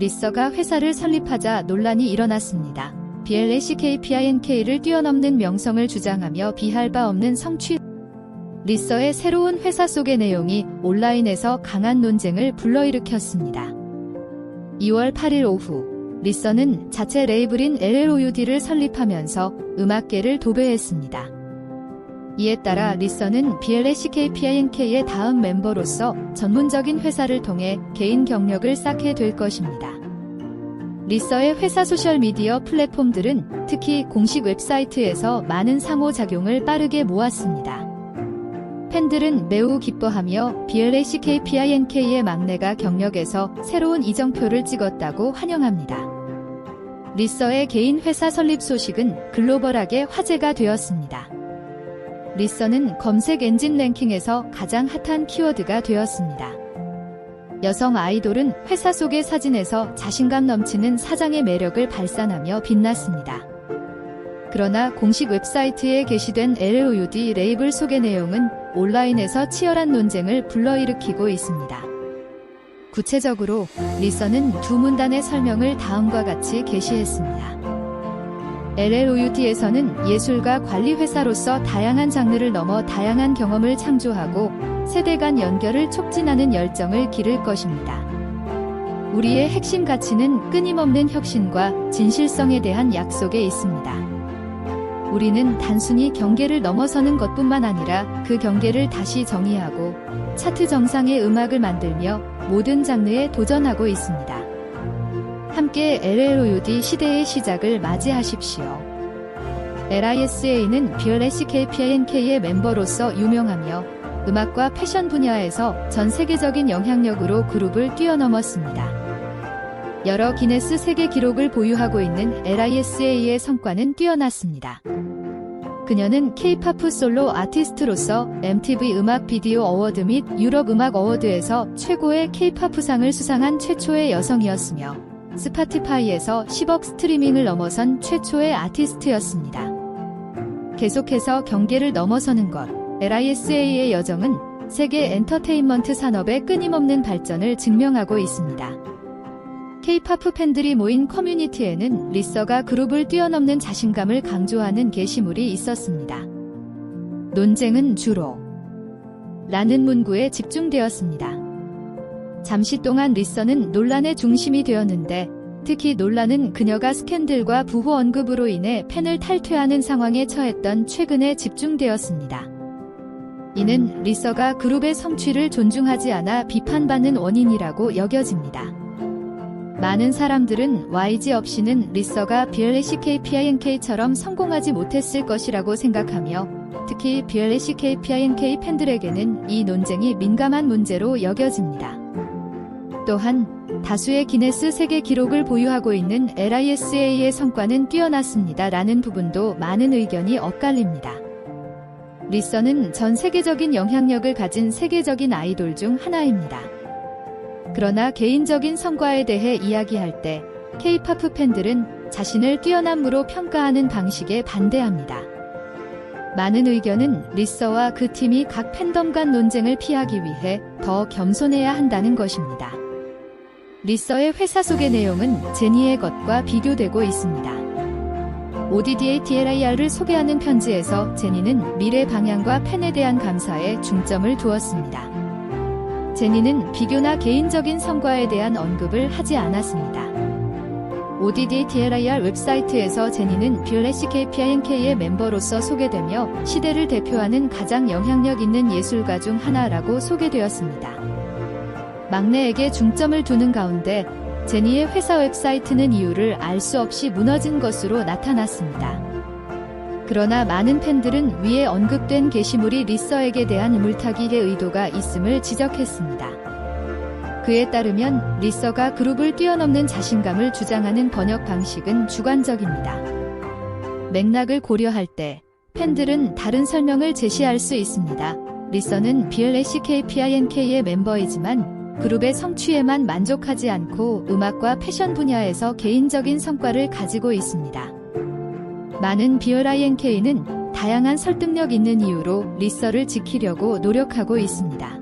리서가 회사를 설립하자 논란이 일어났습니다. BLACKPINK를 뛰어넘는 명성을 주장하며 비할 바 없는 성취 리서의 새로운 회사 속의 내용이 온라인에서 강한 논쟁을 불러일으켰습니다. 2월 8일 오후 리서는 자체 레이블인 LLOUD를 설립하면서 음악계를 도배했습니다. 이에 따라 리서는 BLACKPINK의 다음 멤버로서 전문적인 회사를 통해 개인 경력을 쌓게 될 것입니다. 리서의 회사 소셜미디어 플랫폼들은 특히 공식 웹사이트에서 많은 상호작용을 빠르게 모았습니다. 팬들은 매우 기뻐하며 BLACKPINK의 막내가 경력에서 새로운 이정표를 찍었다고 환영합니다. 리서의 개인 회사 설립 소식은 글로벌하게 화제가 되었습니다. 리서는 검색 엔진 랭킹에서 가장 핫한 키워드가 되었습니다. 여성 아이돌은 회사 속의 사진에서 자신감 넘치는 사장의 매력을 발산하며 빛났습니다. 그러나 공식 웹사이트에 게시된 LOUD 레이블 소개 내용은 온라인에서 치열한 논쟁을 불러일으키고 있습니다. 구체적으로 리서는 두 문단의 설명을 다음과 같이 게시했습니다. LLOUD에서는 예술가 관리 회사로서 다양한 장르를 넘어 다양한 경험을 창조하고 세대 간 연결을 촉진하는 열정을 기를 것입니다. 우리의 핵심 가치는 끊임없는 혁신과 진실성에 대한 약속에 있습니다. 우리는 단순히 경계를 넘어서는 것뿐만 아니라 그 경계를 다시 정의하고 차트 정상의 음악을 만들며 모든 장르에 도전하고 있습니다. 함께 LLOUD 시대의 시작을 맞이하십시오. LISA는 BLSKPINK의 멤버로서 유명하며 음악과 패션 분야에서 전 세계적인 영향력으로 그룹을 뛰어넘었습니다. 여러 기네스 세계 기록을 보유하고 있는 LISA의 성과는 뛰어났습니다. 그녀는 K-팝 솔로 아티스트로서 MTV 음악 비디오 어워드 및 유럽 음악 어워드에서 최고의 K-팝 상을 수상한 최초의 여성이었으며 스파티파이에서 10억 스트리밍을 넘어선 최초의 아티스트였습니다. 계속해서 경계를 넘어서는 것, LISA의 여정은 세계 엔터테인먼트 산업의 끊임없는 발전을 증명하고 있습니다. K-팝 팬들이 모인 커뮤니티에는 리서가 그룹을 뛰어넘는 자신감을 강조하는 게시물이 있었습니다. 논쟁은 주로 라는 문구에 집중되었습니다. 잠시 동안 리서는 논란의 중심이 되었는데 특히 논란은 그녀가 스캔들과 부호 언급으로 인해 팬을 탈퇴하는 상황에 처했던 최근에 집중되었습니다. 이는 리서가 그룹의 성취를 존중하지 않아 비판받는 원인이라고 여겨집니다. 많은 사람들은 YG 없이는 리서가 BLACKPINK처럼 성공하지 못했을 것이라고 생각하며 특히 BLACKPINK 팬들에게는 이 논쟁이 민감한 문제로 여겨집니다. 또한 다수의 기네스 세계 기록을 보유하고 있는 LISA의 성과는 뛰어났습니다. 라는 부분도 많은 의견이 엇갈립니다. 리서는 전 세계적인 영향력을 가진 세계적인 아이돌 중 하나입니다. 그러나 개인적인 성과에 대해 이야기할 때 K-팝 팬들은 자신을 뛰어남으로 평가하는 방식에 반대합니다. 많은 의견은 리서와 그 팀이 각 팬덤 간 논쟁을 피하기 위해 더 겸손해야 한다는 것입니다. 리서의 회사 속의 내용은 제니의 것과 비교되고 있습니다. ODDA TLIR을 소개하는 편지에서 제니는 미래 방향과 팬에 대한 감사에 중점을 두었습니다. 제니는 비교나 개인적인 성과에 대한 언급을 하지 않았습니다. ODD TLIR 웹사이트에서 제니는 BLACKPINK의 멤버로서 소개되며 시대를 대표하는 가장 영향력 있는 예술가 중 하나라고 소개되었습니다. 막내에게 중점을 두는 가운데 제니의 회사 웹사이트는 이유를 알 수 없이 무너진 것으로 나타났습니다. 그러나 많은 팬들은 위에 언급된 게시물이 리서에게 대한 물타기의 의도가 있음을 지적했습니다. 그에 따르면 리서가 그룹을 뛰어넘는 자신감을 주장하는 번역 방식은 주관적입니다. 맥락을 고려할 때 팬들은 다른 설명을 제시할 수 있습니다. 리서는 BLACKPINK의 멤버이지만 그룹의 성취에만 만족하지 않고 음악과 패션 분야에서 개인적인 성과를 가지고 있습니다. 많은 BLINK는 다양한 설득력 있는 이유로 리서를 지키려고 노력하고 있습니다.